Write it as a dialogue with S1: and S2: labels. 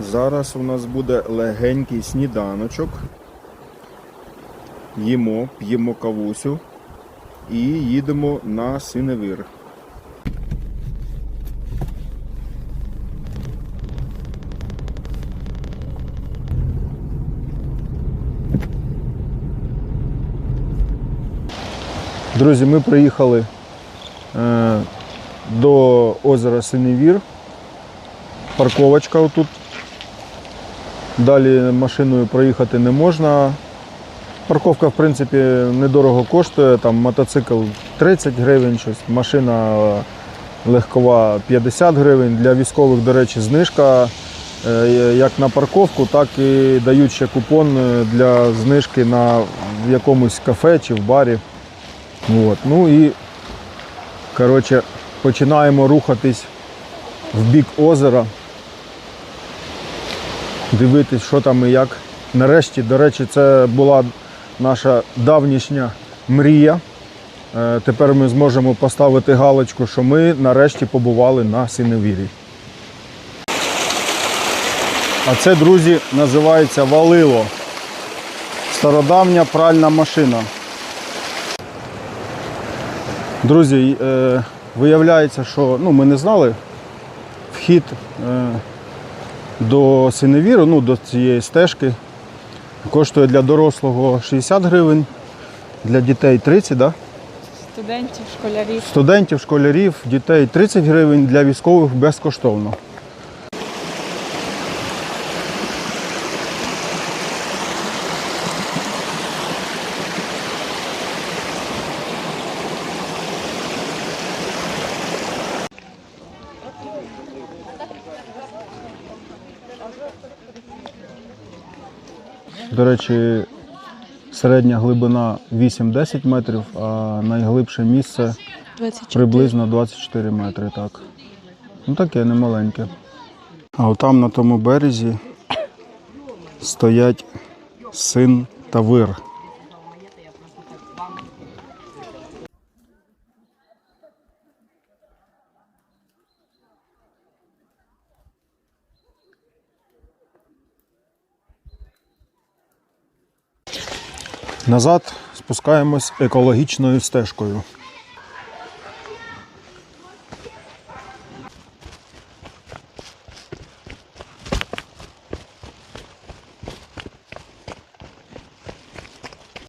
S1: Зараз у нас буде легенький сніданочок. Їмо, п'ємо кавусю і їдемо на синевир. Друзі, ми приїхали е, до озера Синевір. Парковочка отут. Далі машиною проїхати не можна. Парковка, в принципі, недорого коштує. Там мотоцикл 30 гривень, щось, машина е, легкова 50 гривень. Для військових, до речі, знижка е, як на парковку, так і дають ще купон е, для знижки на в якомусь кафе чи в барі. От. Ну і коротше, починаємо рухатись в бік озера. Дивитись, що там і як. Нарешті, до речі, це була наша давнішня мрія. Е, Тепер ми зможемо поставити галочку, що ми нарешті побували на Синевірі. А це, друзі, називається валило. Стародавня пральна машина. Друзі, е, виявляється, що ну, ми не знали вхід е, до Синевіру, ну, до цієї стежки. Коштує для дорослого 60 гривень, для дітей 30, да?
S2: Студентів, школярів.
S1: студентів, школярів, дітей 30 гривень, для військових безкоштовно. До речі, середня глибина 8-10 метрів, а найглибше місце
S2: 24.
S1: Приблизно 24 метри, так. Ну таке немаленьке. А отам на тому березі стоять син та вир. Назад спускаємось екологічною стежкою.